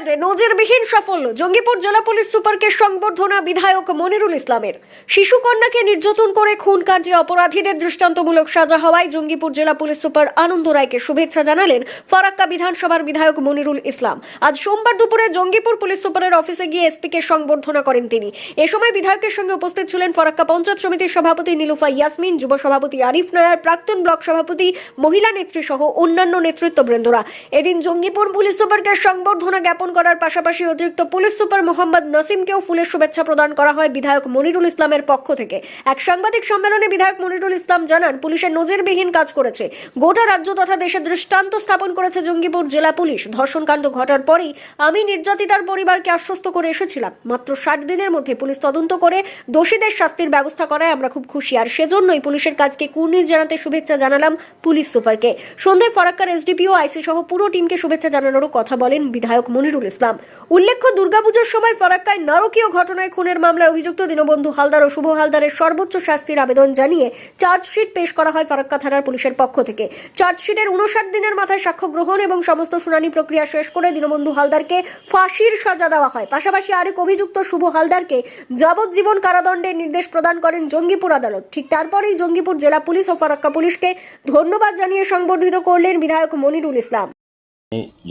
গোটাকাণ্ডে নজিরবিহীন সাফল্য। জঙ্গিপুর জেলা পুলিশ সুপারকে সংবর্ধনা বিধায়ক মনিরুল ইসলামের। শিশু কন্যাকে নির্যাতন করে খুন কাণ্ডে অপরাধীদের দৃষ্টান্তমূলক সাজা হওয়ায় জঙ্গিপুর জেলা পুলিশ সুপার আনন্দ রায়কে শুভেচ্ছা জানালেন ফারাক্কা বিধানসভার বিধায়ক মনিরুল ইসলাম। আজ সোমবার দুপুরে জঙ্গিপুর পুলিশ সুপারের অফিসে গিয়ে এসপিকে সংবর্ধনা করেন তিনি। এ সময় বিধায়কের সঙ্গে উপস্থিত ছিলেন ফরাক্কা পঞ্চায়েত সমিতির সভাপতি নীলুফা ইয়াসমিন, যুব সভাপতি আরিফ নয়ার, প্রাক্তন ব্লক সভাপতি মহিলা নেত্রী সহ অন্যান্য নেতৃত্ববৃন্দরা। এদিন জঙ্গিপুর পুলিশ সুপারকে সংবর্ধনা জ্ঞাপন করার পাশাপাশি অতিরিক্ত পুলিশ সুপার মোহাম্মদ নাসিমকেও ফুলের শুভেচ্ছা প্রদান করা হয় বিধায়ক মনিরুল ইসলামের পক্ষ থেকে। এক সাংবাদিক সম্মেলনে বিধায়ক মনিরুল ইসলাম জানান, পুলিশের নজিরবিহীন কাজ করেছে। গোটা রাজ্য তথা দেশে দৃষ্টান্ত স্থাপন করেছে জঙ্গিপুর জেলা পুলিশ। ধর্ষণকাণ্ড ঘটার পরই আমি নির্যাতিতার পরিবারকে আশ্বস্ত করে এসেছিলাম। মাত্র ষাট দিনের মধ্যে পুলিশ তদন্ত করে দোষীদের শাস্তির ব্যবস্থা করায় আমরা খুব খুশি। আর সেজন্যই পুলিশের কাজকে কুর্নিশ জানাতে শুভেচ্ছা জানালাম পুলিশ সুপারকে। সন্ধ্যায় ফরাক্কার এসডিপিও, আইসি সহ পুরো টিমকে শুভেচ্ছা জানানোরও কথা বলেন বিধায়ক মনিরুল ইসলাম। উল্লেখ্য, দুর্গাপুজোর সময় ফরাক্কায় নারকীয় ঘটনায় খুনের মামলায় অভিযুক্ত দীনবন্ধু হালদার ও শুভ হালদারের সর্বোচ্চ শাস্তির আবেদন জানিয়ে চার্জশিট পেশ করা হয় ফরাক্কা থানার পুলিশের পক্ষ থেকে। চার্জশিটের উনষাট দিনের মাথায় সাক্ষ্য গ্রহণ এবং সমস্ত শুনানি প্রক্রিয়া শেষ করে দীনবন্ধু হালদারকে ফাঁসির সাজা দেওয়া হয়। পাশাপাশি আরেক অভিযুক্ত শুভ হালদারকে যাবজ্জীবন কারাদণ্ডের নির্দেশ প্রদান করেন জঙ্গিপুর আদালত। ঠিক তারপরেই জঙ্গিপুর জেলা পুলিশ ও ফারাক্কা পুলিশকে ধন্যবাদ জানিয়ে সংবর্ধিত করলেন বিধায়ক মনিরুল ইসলাম।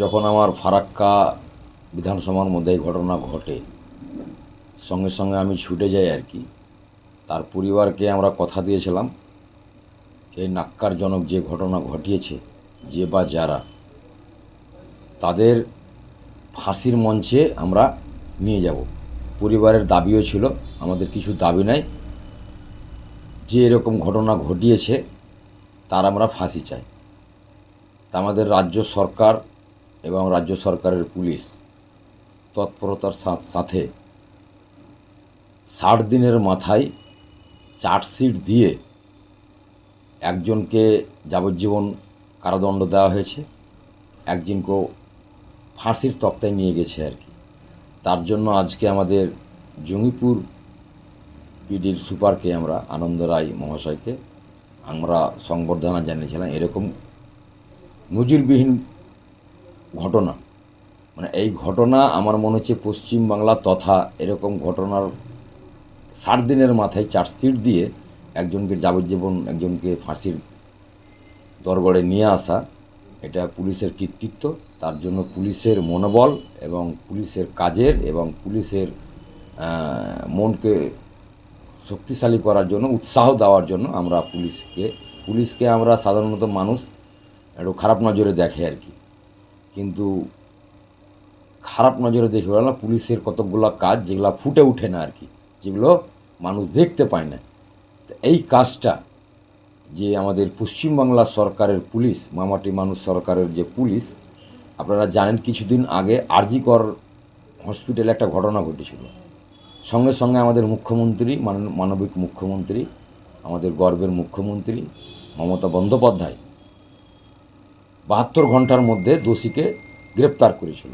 যখন আমার ফারাক্কা বিধানসভার মধ্যে এই ঘটনা ঘটে। সঙ্গে সঙ্গে আমি ছুটে যাই আর কি। তার পরিবারকে আমরা কথা দিয়েছিলাম এই নাক্কারজনক যে ঘটনা ঘটিয়েছে, যে বা যারা, তাদের ফাঁসির মঞ্চে আমরা নিয়ে যাব। পরিবারের দাবিও ছিল, আমাদের কিছু দাবি নাই। যে এরকম ঘটনা ঘটিয়েছে, তার আমরা ফাঁসি চাই। তা আমাদের রাজ্য সরকার এবং রাজ্য সরকারের পুলিশ তৎপরতার সাথে ষাট দিনের মাথায় চার্জশিট দিয়ে একজনকে যাবজ্জীবন কারাদণ্ড দেওয়া হয়েছে। একজনকেও ফাঁসির তক্তায় নিয়ে গেছে আর কি। তার জন্য আজকে আমাদের জঙ্গিপুর পিডির সুপারকে আমরা আনন্দ রায় মহাশয়কে আমরা সংবর্ধনা জানিয়েছিলাম। এরকম নজিরবিহীন ঘটনা মানে এই ঘটনা আমার মনে হচ্ছে পশ্চিমবাংলা তথা এরকম ঘটনার ষাট দিনের মাথায় চার্জশিট দিয়ে একজনকে যাবজ্জীবন একজনকে ফাঁসির দরবারে নিয়ে আসা, এটা পুলিশের কৃতিত্ব। তার জন্য পুলিশের মনোবল এবং পুলিশের কাজের এবং পুলিশের মনকে শক্তিশালী করার জন্য, উৎসাহ দেওয়ার জন্য আমরা পুলিশকে পুলিশকে আমরা সাধারণত মানুষ একটু খারাপ নজরে দেখে আর কি। কিন্তু খারাপ নজরে দেখে না পুলিশের কতকগুলো কাজ যেগুলো ফুটে ওঠে না আর কি, যেগুলো মানুষ দেখতে পায় না। এই কাজটা যে আমাদের পশ্চিমবাংলা সরকারের পুলিশ, মামাটি মানুষ সরকারের যে পুলিশ, আপনারা জানেন কিছুদিন আগে আরজিকর হসপিটালে একটা ঘটনা ঘটেছিল। সঙ্গে সঙ্গে আমাদের মুখ্যমন্ত্রী, মান- মানবিক মুখ্যমন্ত্রী, আমাদের গর্বের মুখ্যমন্ত্রী, মমতা বন্দ্যোপাধ্যায় বাহাত্তর ঘণ্টার মধ্যে দোষীকে গ্রেপ্তার করেছিল।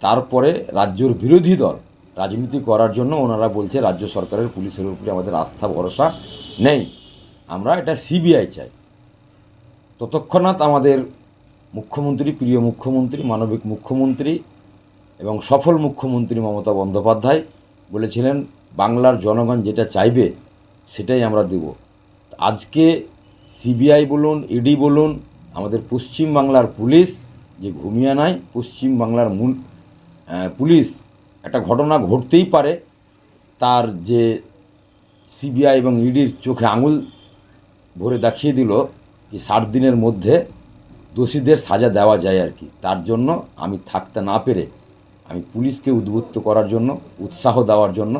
তারপরে রাজ্যের বিরোধী দল রাজনীতি করার জন্য ওনারা বলছে, রাজ্য সরকারের পুলিশের উপরে আমাদের আস্থা, ভরসা নেই। আমরা এটা সিবিআই চাই। ততক্ষণাৎ আমাদের মুখ্যমন্ত্রী, প্রিয় মুখ্যমন্ত্রী, মানবিক মুখ্যমন্ত্রী এবং সফল মুখ্যমন্ত্রী মমতা বন্দ্যোপাধ্যায় বলেছিলেন, বাংলার জনগণ যেটা চাইবে সেটাই আমরা দেব। আজকে সিবিআই বলুন, ইডি বলুন, আমাদের পশ্চিম বাংলার পুলিশ যে ঘুমিয়ে নাই পশ্চিম বাংলার মূল পুলিশ একটা ঘটনা ঘটতেই পারে। তার যে সিবিআই এবং ইডির চোখে আঙুল ভরে দেখিয়ে দিল যে ষাট দিনের মধ্যে দোষীদের সাজা দেওয়া যায় আর কি। তার জন্য আমি থাকতে না পেরে আমি পুলিশকে উদ্বুদ্ধ করার জন্য, উৎসাহ দেওয়ার জন্য